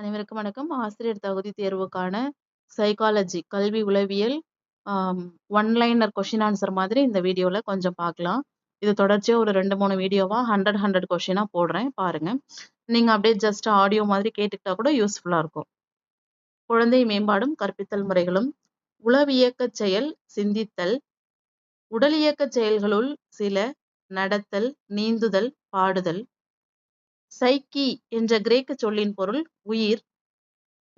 அனைவருக்கும் வணக்கம். ஆசிரியர் தகுதி தேர்வுக்கான சைக்காலஜி கல்வி உளவியல் ஒன்லைனர் ஒன் லைனர் ஆன்சர் மாதிரி இந்த வீடியோவில் கொஞ்சம் பார்க்கலாம். இது தொடர்ச்சியாக ஒரு ரெண்டு மூணு வீடியோவாக ஹண்ட்ரட் ஹண்ட்ரட் கொஷினாக போடுறேன். பாருங்கள் நீங்கள் அப்படியே ஜஸ்ட் ஆடியோ மாதிரி கேட்டுக்கிட்டா கூட யூஸ்ஃபுல்லாக இருக்கும். குழந்தை மேம்பாடும் கற்பித்தல் முறைகளும் உளவியக்கச் செயல் சிந்தித்தல் உடல் செயல்களுள் சில நடத்தல், நீந்துதல், பாடுதல். சைக்கி என்ற கிரேக்க சொல்லின் பொருள் உயிர்.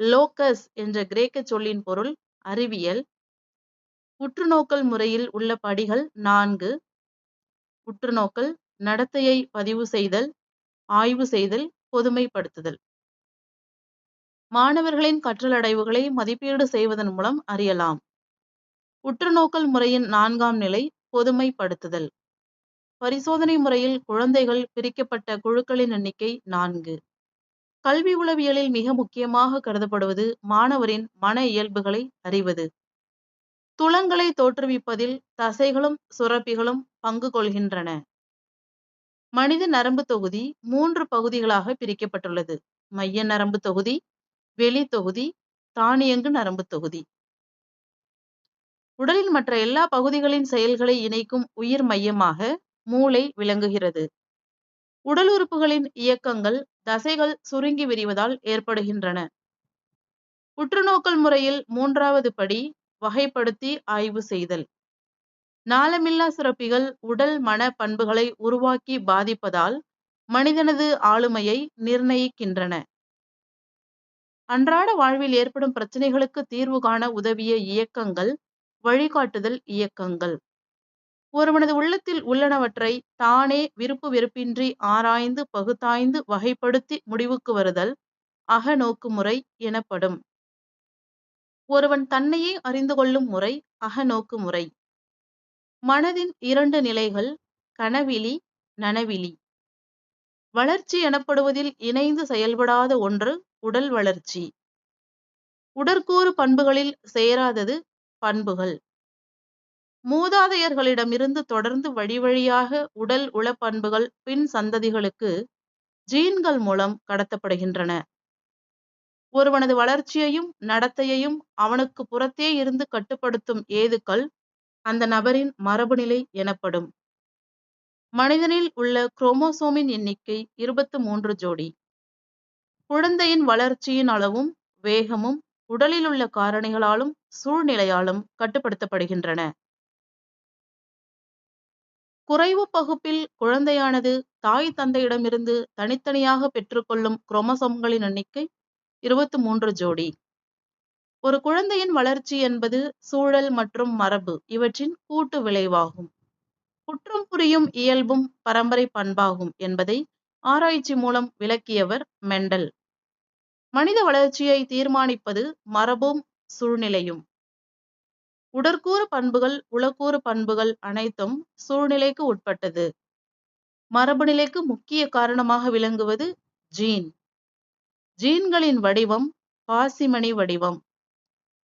லோகஸ் என்ற கிரேக்க சொல்லின் பொருள் அறிவியல். உற்றுநோக்கல் முறையில் உள்ள படிகள் நான்கு. உற்றுநோக்கல், நடத்தையை பதிவு செய்தல், ஆய்வு செய்தல், பொதுமைப்படுத்துதல். மாணவர்களின் கற்றல் அடைவுகளை மதிப்பீடு செய்வதன் மூலம் அறியலாம். உற்றுநோக்கல் முறையின் நான்காம் நிலை பொதுமைப்படுத்துதல். பரிசோதனை முறையில் குழந்தைகள் பிரிக்கப்பட்ட குழுக்களின் எண்ணிக்கை நான்கு. கல்வி உளவியலில் மிக முக்கியமாக கருதப்படுவது மாணவரின் மன இயல்புகளை அறிவது. துளங்களை தோற்றுவிப்பதில் தசைகளும் சுரப்பிகளும் பங்கு கொள்கின்றன. மனித நரம்பு தொகுதி மூன்று பகுதிகளாக பிரிக்கப்பட்டுள்ளது. மைய நரம்பு தொகுதி, வெளி தொகுதி, தானியங்கு நரம்பு தொகுதி. உடலின் மற்ற எல்லா பகுதிகளின் செயல்களை இணைக்கும் உயிர் மையமாக மூளை விளங்குகிறது. உடல் உறுப்புகளின் இயக்கங்கள் தசைகள் சுருங்கி விரிவதால் ஏற்படுகின்றன. உற்றுநோக்கல் முறையில் மூன்றாவது படி வகைப்படுத்தி ஆய்வு செய்தல். நாளமில்லா சுரப்பிகள் உடல் மன பண்புகளை உருவாக்கி பாதிப்பதால் மனிதனது ஆளுமையை நிர்ணயிக்கின்றன. அன்றாட வாழ்வில் ஏற்படும் பிரச்சனைகளுக்கு தீர்வு காண உதவிய இயக்கங்கள் வழிகாட்டுதல் இயக்கங்கள். ஒருவனது உள்ளத்தில் உள்ளனவற்றை தானே விருப்பு வெறுப்பின்றி ஆராய்ந்து பகுத்தாய்ந்து வகைப்படுத்தி முடிவுக்கு வருதல் அகநோக்குமுறை எனப்படும். ஒருவன் தன்னையே அறிந்து கொள்ளும் முறை அகநோக்குமுறை. மனதின் இரண்டு நிலைகள் கனவிலி, நனவிலி. வளர்ச்சி எனப்படுவதில் இணைந்து செயல்படாத ஒன்று உடல் வளர்ச்சி. உடற்கூறு பண்புகளில் சேராதது பண்புகள். மூதாதையர்களிடமிருந்து தொடர்ந்து வழிவழியாக உடல் உளப்பண்புகள் பின் சந்ததிகளுக்கு ஜீன்கள் மூலம் கடத்தப்படுகின்றன. ஒருவனது வளர்ச்சியையும் நடத்தையையும் அவனுக்கு புறத்தே இருந்து கட்டுப்படுத்தும் ஏதுக்கள் அந்த நபரின் மரபுநிலை எனப்படும். மனிதனில் உள்ள குரோமோசோமின் எண்ணிக்கை இருபத்து மூன்று ஜோடி. குழந்தையின் வளர்ச்சியின் அளவும் வேகமும் உடலில் உள்ள காரணிகளாலும் சூழ்நிலையாலும் கட்டுப்படுத்தப்படுகின்றன. குறைவு பகுப்பில் குழந்தையானது தாய் தந்தையிடமிருந்து தனித்தனியாக பெற்றுக்கொள்ளும் குரோமசோம்களின் எண்ணிக்கை இருபத்தி மூன்று ஜோடி. ஒரு குழந்தையின் வளர்ச்சி என்பது சூழல் மற்றும் மரபு இவற்றின் கூட்டு விளைவாகும். குற்றம் புரியும் இயல்பும் பரம்பரை பண்பாகும் என்பதை ஆராய்ச்சி மூலம் விளக்கியவர் மெண்டல். மனித வளர்ச்சியை தீர்மானிப்பது மரபும் சூழ்நிலையும். உடற்கூறு பண்புகள் உளக்கூறு பண்புகள் அனைத்தும் சூழ்நிலைக்கு உட்பட்டது. மரபுநிலைக்கு முக்கிய காரணமாக விளங்குவது ஜீன். ஜீன்களின் வடிவம் பாசிமணி வடிவம்.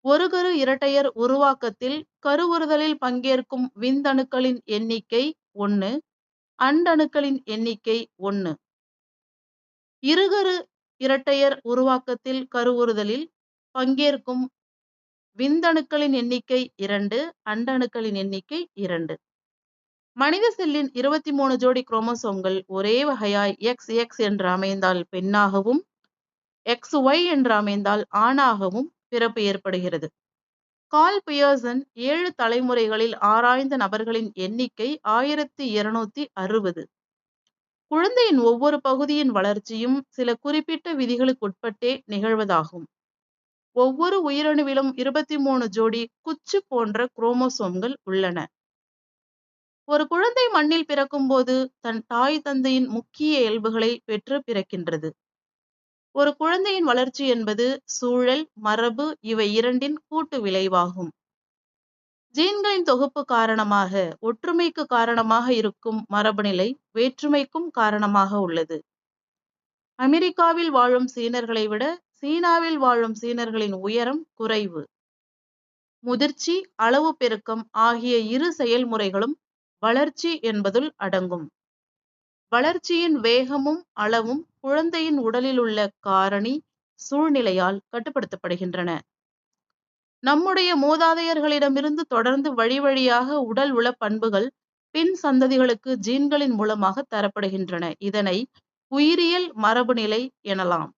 ஒரு கரு இரட்டையர் உருவாக்கத்தில் கருவுறுதலில் பங்கேற்கும் விந்தணுக்களின் எண்ணிக்கை ஒன்று, அண்டணுக்களின் எண்ணிக்கை ஒன்று. இருகரு இரட்டையர் உருவாக்கத்தில் கருவுறுதலில் பங்கேற்கும் விந்தணுக்களின் எண்ணிக்கை இரண்டு, அண்டணுக்களின் எண்ணிக்கை இரண்டு. மனித செல்லின் இருபத்தி மூணு ஜோடி குரோமோசோம்கள் ஒரே வகையாய் எக்ஸ் எக்ஸ் என்று அமைந்தால் பெண்ணாகவும், எக்ஸ் ஒய் என்று அமைந்தால் ஆணாகவும் பிறப்பு ஏற்படுகிறது. கால் பியர்சன் ஏழு தலைமுறைகளில் ஆராய்ந்த நபர்களின் எண்ணிக்கை ஆயிரத்தி இருநூத்தி அறுபது. குழந்தையின் ஒவ்வொரு பகுதியின் வளர்ச்சியும் சில குறிப்பிட்ட விதிகளுக்குட்பட்டே நிகழ்வதாகும். ஒவ்வொரு உயிரணுவிலும் இருபத்தி மூணு ஜோடி குச்சு போன்ற குரோமோசோம்கள் உள்ளன. ஒரு குழந்தை மண்ணில் பிறக்கும்போது தன் தாய் தந்தையின் முக்கிய இயல்புகளை பெற்று பிறக்கின்றது. ஒரு குழந்தையின் வளர்ச்சி என்பது சூழல், மரபு இவை இரண்டின் கூட்டு விளைவாகும். ஜீன்களின் தொகுப்பு காரணமாக ஒற்றுமைக்கு காரணமாக இருக்கும் மரபுநிலை வேற்றுமைக்கும் காரணமாக உள்ளது. அமெரிக்காவில் வாழும் சீனர்களை விட சீனாவில் வாழும் சீனர்களின் உயரம் குறைவு. முதிர்ச்சி, அளவு பெருக்கம் ஆகிய இரு செயல்முறைகளும் வளர்ச்சி என்பதுள் அடங்கும். வளர்ச்சியின் வேகமும் அளவும் குழந்தையின் உடலில் உள்ள காரணி சூழ்நிலையால் கட்டுப்படுத்தப்படுகின்றன. நம்முடைய மூதாதையர்களிடமிருந்து தொடர்ந்து வழி வழியாக உடல் உள பண்புகள் பின் சந்ததிகளுக்கு ஜீன்களின் மூலமாக தரப்படுகின்றன. இதனை உயிரியல் மரபுநிலை எனலாம்.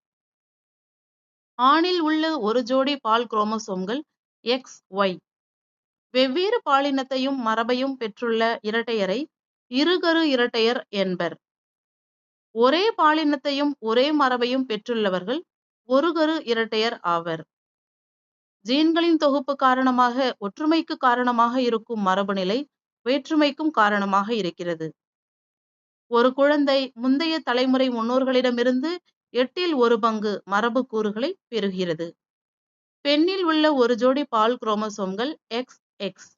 ஆணில் உள்ள ஒரு ஜோடி பால் குரோமோசோம்கள் எக்ஸ், ஒய். வெவ்வேறு பாலினத்தையும் மரபையும் பெற்றுள்ள இரட்டையரை இருகரு இரட்டையர் என்பர். ஒரே பாலினத்தையும் ஒரே மரபையும் பெற்றுள்ளவர்கள் ஒருகரு இரட்டையர் ஆவர். ஜீன்களின் தொகுப்பு காரணமாக ஒற்றுமைக்கு காரணமாக இருக்கும் மரபுநிலை வேற்றுமைக்கும் காரணமாக இருக்கிறது. ஒரு குழந்தை முந்தைய தலைமுறை முன்னோர்களிடமிருந்து எட்டில் ஒரு பங்கு மரபு கூறுகளை பெறுகிறது. பெண்ணில் உள்ள ஒரு ஜோடி பால் குரோமோசோம்கள் எக்ஸ், எக்ஸ்.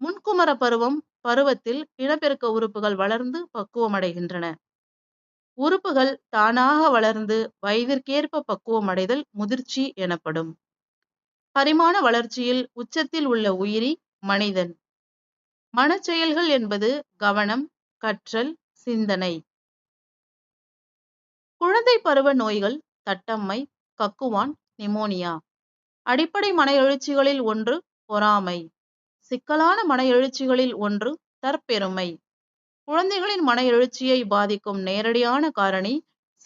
முன்குமர பருவம் பருவத்தில் இனப்பெருக்க உறுப்புகள் வளர்ந்து பக்குவமடைகின்றன. உறுப்புகள் தானாக வளர்ந்து வயதிற்கேற்ப பக்குவமடைதல் முதிர்ச்சி எனப்படும். பரிமாண வளர்ச்சியில் உச்சத்தில் உள்ள உயிரி மனிதன். மனச்செயல்கள் என்பது கவனம், கற்றல், சிந்தனை. குழந்தை பருவ நோய்கள் தட்டம்மை, கக்குவான், நிமோனியா. அடிப்படை மன எழுச்சிகளில் ஒன்று பொறாமை. சிக்கலான மன எழுச்சிகளில் ஒன்று தற்பெருமை. குழந்தைகளின் மன எழுச்சியை பாதிக்கும் நேரடியான காரணி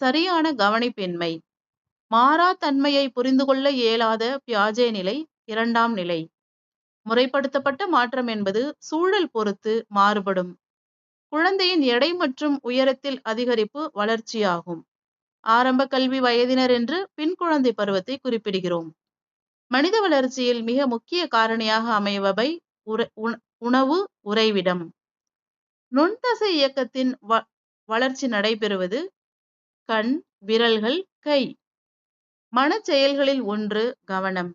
சரியான கவனிப்பின்மை. மாறா தன்மையை புரிந்து கொள்ள இயலாத பியாஜே நிலை இரண்டாம் நிலை. முறைப்படுத்தப்பட்ட மாற்றம் என்பது சூழல் பொறுத்து மாறுபடும். குழந்தையின் எடை மற்றும் உயரத்தில் அதிகரிப்பு வளர்ச்சியாகும். ஆரம்ப கல்வி வயதினர் என்று பின் குழந்தை பருவத்தை குறிப்பிடுகிறோம். மனித வளர்ச்சியில் மிக முக்கிய காரணியாக அமைபவை உணவு, உறைவிடம். நுண்தசை இயக்கத்தின் வ வளர்ச்சி நடைபெறுவது கண், விரல்கள், கை. மனச்செயல்களில் ஒன்று கவனம்.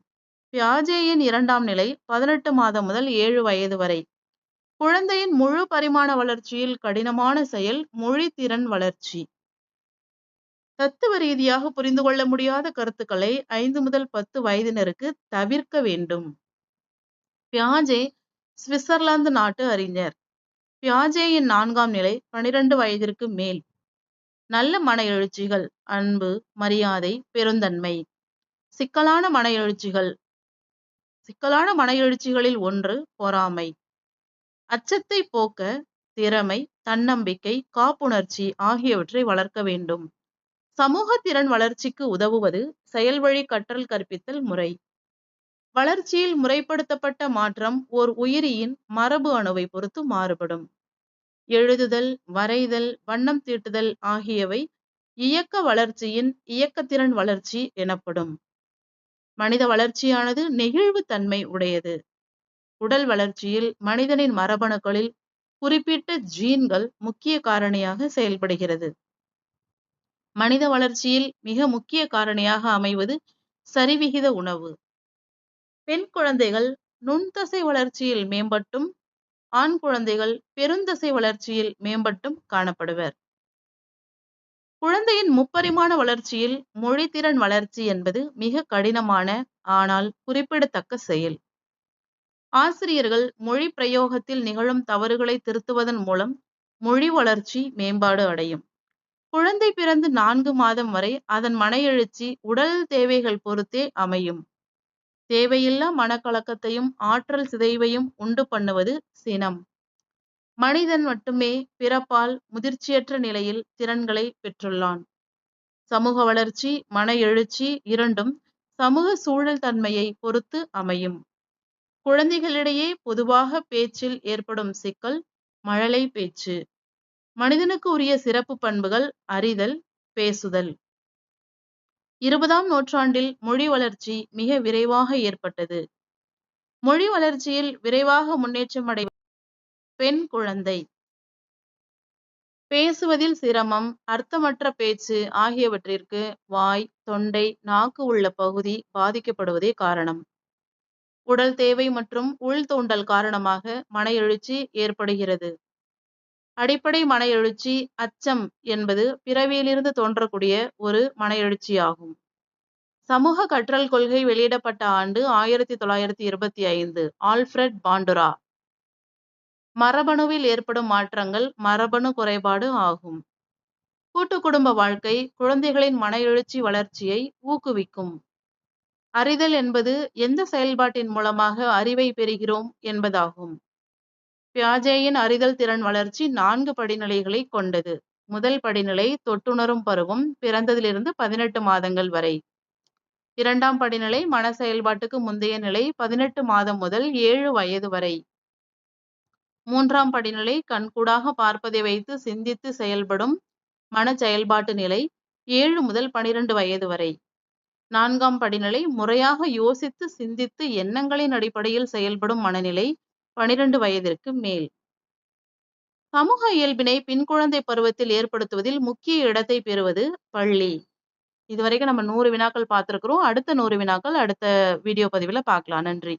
பியாஜேயின் இரண்டாம் நிலை பதினெட்டு மாதம் முதல் ஏழு வயது வரை. குழந்தையின் முழு பரிமாண வளர்ச்சியில் கடினமான செயல் மொழித்திறன் வளர்ச்சி. தத்துவ ரீதியாக புரிந்து கொள்ள முடியாத கருத்துக்களை ஐந்து முதல் பத்து வயதினருக்கு தவிர்க்க வேண்டும். பியாஜே சுவிட்சர்லாந்து நாட்டு அறிஞர். பியாஜேயின் நான்காம் நிலை பனிரெண்டு வயதிற்கு மேல். நல்ல மன எழுச்சிகள் அன்பு, மரியாதை, பெருந்தன்மை. சிக்கலான மன எழுச்சிகள் சிக்கலான மன எழுச்சிகளில் ஒன்று பொறாமை. அச்சத்தை போக்க திறமை, தன்னம்பிக்கை, காப்புணர்ச்சி ஆகியவற்றை வளர்க்க வேண்டும். சமூக திறன் வளர்ச்சிக்கு உதவுவது செயல்வழி கற்றல் கற்பித்தல் முறை. வளர்ச்சியில் முறைப்படுத்தப்பட்ட மாற்றம் ஓர் உயிரியின் மரபு அணுவை பொறுத்து மாறுபடும். எழுதுதல், வரைதல், வண்ணம் தீட்டுதல் ஆகியவை இயக்க வளர்ச்சியின் இயக்கத்திறன் வளர்ச்சி எனப்படும். மனித வளர்ச்சியானது நெகிழ்வுத் தன்மை உடையது. உடல் வளர்ச்சியில் மனிதனின் மரபணுக்களில் குறிப்பிட்ட ஜீன்கள் முக்கிய காரணியாக செயல்படுகிறது. மனித வளர்ச்சியில் மிக முக்கிய காரணியாக அமைவது சரிவிகித உணவு. பெண் குழந்தைகள் நுண்தசை வளர்ச்சியில் மேம்பட்டும், ஆண் குழந்தைகள் பெருந்தசை வளர்ச்சியில் மேம்பட்டும் காணப்படுவர். குழந்தையின் முப்பரிமாண வளர்ச்சியில் மொழித்திறன் வளர்ச்சி என்பது மிக கடினமான ஆனால் குறிப்பிடத்தக்க செயல். ஆசிரியர்கள் மொழி பிரயோகத்தில் நிகழும் தவறுகளை திருத்துவதன் மூலம் மொழி வளர்ச்சி மேம்பாடு அடையும். குழந்தை பிறந்து நான்கு மாதம் வரை அதன் மன எழுச்சி உடல் தேவைகள் பொறுத்தே அமையும். தேவையில்லா மனக்கலக்கத்தையும் ஆற்றல் சிதைவையும் உண்டு பண்ணுவது சினம். மனிதன் மட்டுமே பிறப்பால் முதிர்ச்சியற்ற நிலையில் திறன்களை பெற்றுள்ளான். சமூக வளர்ச்சி, மன எழுச்சி இரண்டும் சமூக சூழல் தன்மையை பொறுத்து அமையும். குழந்தைகளிடையே பொதுவாக பேச்சில் ஏற்படும் சிக்கல் மழலை பேச்சு. மனிதனுக்கு உரிய சிறப்பு பண்புகள் அறிதல், பேசுதல். இருபதாம் நூற்றாண்டில் மொழி வளர்ச்சி மிக விரைவாக ஏற்பட்டது. மொழி வளர்ச்சியில் விரைவாக முன்னேற்றம் அடை பெண் குழந்தை. பேசுவதில் சிரமம், அர்த்தமற்ற பேச்சு ஆகியவற்றிற்கு வாய், தொண்டை, நாக்கு உள்ள பகுதி பாதிக்கப்படுவதே காரணம். உடல் தேவை மற்றும் உள்தூண்டல் காரணமாக மன எழுச்சி ஏற்படுகிறது. அடிப்படை மன எழுச்சி அச்சம் என்பது பிறவியிலிருந்து தோன்றக்கூடிய ஒரு மன எழுச்சியாகும். சமூக கற்றல் கொள்கை வெளியிடப்பட்ட ஆண்டு ஆயிரத்தி தொள்ளாயிரத்தி இருபத்தி ஐந்து. Alfred Bandura. மரபணுவில் ஏற்படும் மாற்றங்கள் மரபணு குறைபாடு ஆகும். கூட்டு குடும்ப வாழ்க்கை குழந்தைகளின் மன எழுச்சி வளர்ச்சியை ஊக்குவிக்கும் அறிதல் என்பது எந்த செயல்பாட்டின் மூலமாக அறிவை பெறுகிறோம் என்பதாகும் பியாஜேயின் அறிதல் திறன் வளர்ச்சி நான்கு படிநிலைகளை கொண்டது. முதல் படிநிலை தொட்டுணரும் பருவம் பிறந்ததிலிருந்து பதினெட்டு மாதங்கள் வரை. இரண்டாம் படிநிலை மன செயல்பாட்டுக்கு முந்தைய நிலை பதினெட்டு மாதம் முதல் ஏழு வயது வரை. மூன்றாம் படிநிலை கண்கூடாக பார்ப்பதை வைத்து சிந்தித்து செயல்படும் மன செயல்பாட்டு நிலை ஏழு முதல் பனிரெண்டு வயது வரை. நான்காம் படிநிலை முறையாக யோசித்து சிந்தித்து எண்ணங்களின் அடிப்படையில் செயல்படும் மனநிலை பனிரெண்டு வயதிற்கு மேல். சமூக இயல்பினை பின் குழந்தை பருவத்தில் ஏற்படுத்துவதில் முக்கிய இடத்தை பெறுவது பள்ளி. இதுவரைக்கும் நம்ம நூறு வினாக்கள் பார்த்துருக்குறோம். அடுத்த நூறு வினாக்கள் அடுத்த வீடியோ பதிவில் பார்க்கலாம். நன்றி.